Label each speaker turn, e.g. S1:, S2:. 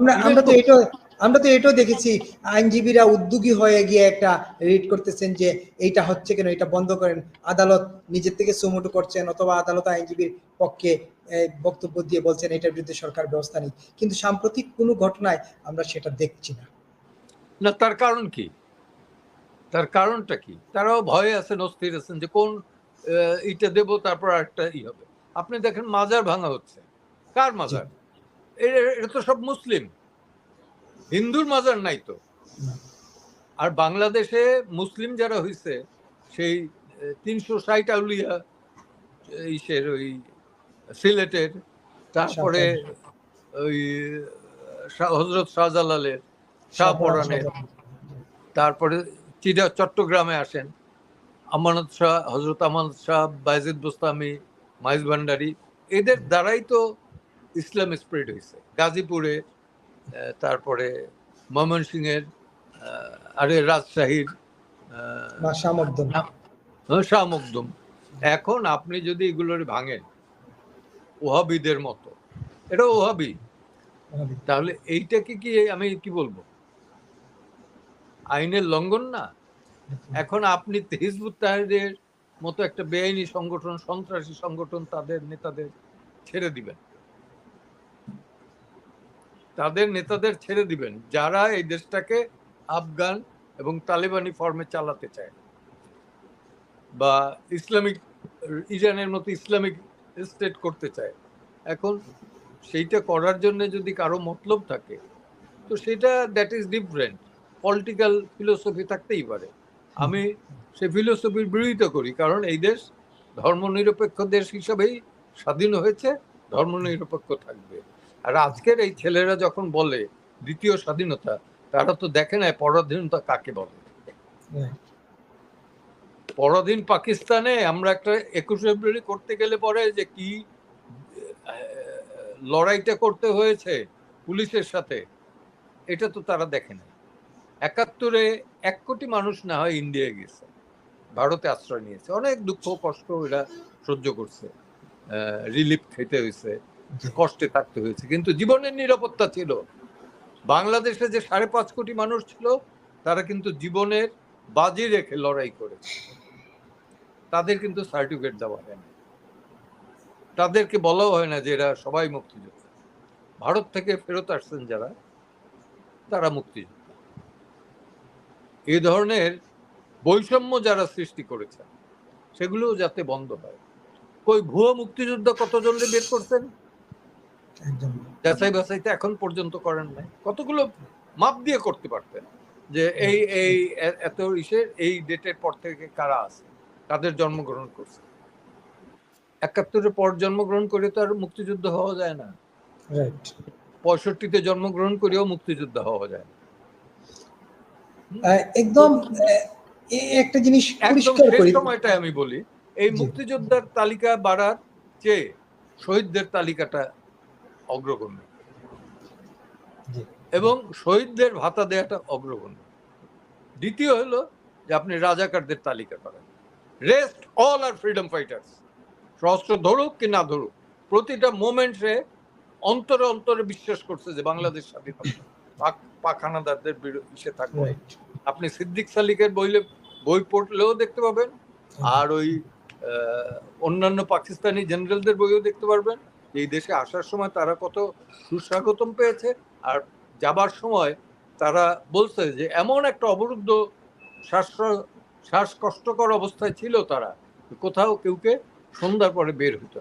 S1: আমরা আমরা তো এটা আমরা তো এটাও দেখেছি আইনজীবীরা উদ্যোগী হয়ে গিয়ে একটা রিড করতেছেন যে এইটা হচ্ছে কেন এটা বন্ধ করেন। আদালত নিজের থেকে সুমোটো করছেন অথবা আদালত আইনজীবীর পক্ষে বক্তব্য দিয়ে বলছেন এটার বিরুদ্ধে সরকার ব্যবস্থা নেই। কিন্তু সাম্প্রতিক কোনো ঘটনায় আমরা সেটা দেখছি না।
S2: না তার কারণ কি? তার কারণটা কি? তারাও ভয়ে আছেন অস্থির আছেন যে কোন ইটা দেব তারপর একটা ই হবে। আপনি দেখেন মাজার ভাঙা হচ্ছে। কার মাজার? এটা তো সব মুসলিম। হিন্দুর মাজার নাই তো। আর বাংলাদেশে মুসলিম যারা হইছে, সেই তিনশো ষাট আউলিয়া ইসের ওই সিলেটের, তারপরে ওই হজরত শাহজালালের শাহপরানের তারপরে চিরা, চট্টগ্রামে আসেন। আমানত শাহ হজরত আমানত শাহ, বাইজিদ বুস্তামি, মাইজ ভান্ডারি, এদের দ্বারাই তো ইসলাম স্প্রেড হয়েছে গাজীপুরে তারপরে ময়মনসিংহের আরে রাজশাহীর মখদুম এখন আপনি যদি এগুলোর ভাঙেন ওহাবিদের মতো এটা ওহাবি। তাহলে এইটাকে কি আমি কি বলব? আইনের লঙ্ঘন না। এখন আপনি হিজবুত তাহিদের মতো একটা বেআইনি সংগঠন সন্ত্রাসী সংগঠন তাদের নেতাদের ছেড়ে দিবেন। তাদের নেতাদের ছেড়ে দিবেন, যারা এই দেশটাকে আফগান এবং তালেবানি ফর্মে চালাতে চায়। বা ইসলামিক, ইরানের মতো ইসলামিক স্টেট করতে চায়। এখন সেইটা করার জন্য যদি কারও মতলব থাকে, তো সেটা that is different political philosophy থাকতেই পারে। আমি সে ফিলোসফির বিরোধিতা করি, কারণ এই দেশ ধর্মনিরপেক্ষ দেশ হিসাবেই স্বাধীন হয়েছে, ধর্মনিরপেক্ষ থাকবে। আর আজকের এই ছেলেরা যখন বলে দ্বিতীয় স্বাধীনতা তারা তো দেখে না পরাধীনতা কাকে বলে। পরাধীন পাকিস্তানে আমরা একটা একুশে ফেব্রুয়ারি করতে গেলে পরে যে কি লড়াইটা করতে হয়েছে পুলিশের সাথে এটা তো তারা দেখে না একাত্তরে এক কোটি মানুষ না হয় ইন্ডিয়ায় গেছে ভারতে আশ্রয় নিয়েছে। অনেক দুঃখ কষ্ট এরা সহ্য করছে রিলিফ খেতে হয়েছে। কষ্টে থাকতে হয়েছে। কিন্তু জীবনের নিরাপত্তা ছিল। বাংলাদেশে যে সাড়ে পাঁচ কোটি মানুষ ছিল, তারা কিন্তু জীবনের বাজি রেখে লড়াই করেছে। তাদের কিন্তু সার্টিফিকেট দেওয়া হয় না তাদেরকে বলাও হয় না যে এরা সবাই মুক্তিযোদ্ধা। ভারত থেকে ফেরত আসছেন যারা, তারা মুক্তিযোদ্ধা। এই ধরনের বৈষম্য যারা সৃষ্টি করেছে সেগুলো যাতে বন্ধ হয়। কই, ভুয়ো মুক্তিযোদ্ধা কতজন বের করছেন? যাচাই বাছাইতে এখন পর্যন্ত করেন নাই। কতগুলো মাপ দিয়ে করতে পারতেন যে এই এই এত ইসের এই ডেটের পর থেকে কারা আছে কাদের জন্মগ্রহণ করছে? একাত্তরের পর জন্মগ্রহণ করে তো আর মুক্তিযুদ্ধ হওয়া যায় না।
S1: রাইট
S2: পঁয়ষট্টিতে জন্মগ্রহণ করেও মুক্তিযুদ্ধ হওয়া যায় না।
S1: একদম একটা জিনিস পরিষ্কার করি।
S2: আমি বলি এই মুক্তিযোদ্ধার তালিকা বাড়ার চেয়ে শহীদদের তালিকাটা অগ্রগণ্য। এবং শহীদদের ভাতা দেওয়াটা অগ্রগণ্য। দ্বিতীয় হলো যে আপনি রাজাকারদের তালিকা করেন। রেস্ট অল আর ফ্রিডম ফাইটার্স সশস্ত্র ধরুক কি না ধরুক প্রতিটা মোমেন্টে অন্তরে অন্তরে বিশ্বাস করছে যে বাংলাদেশ স্বাধীন। পাক পাখানাদারদের বিরুদ্ধে থাকবে। আপনি সিদ্দিক সালিকের বইলে বই পড়লেও দেখতে পাবেন। আর ওই অন্যান্য পাকিস্তানি জেনারেলদের বইও দেখতে পারবেন। এই দেশে আসার সময় তারা কত সুস্বাগতম পেয়েছে আর যাবার সময় তারা বলছে যে এমন একটা অবরুদ্ধ শ্বাস শ্বাসকষ্টকর অবস্থায় ছিল তারা কোথাও কেউকে সন্ধ্যার পরে বের হতো।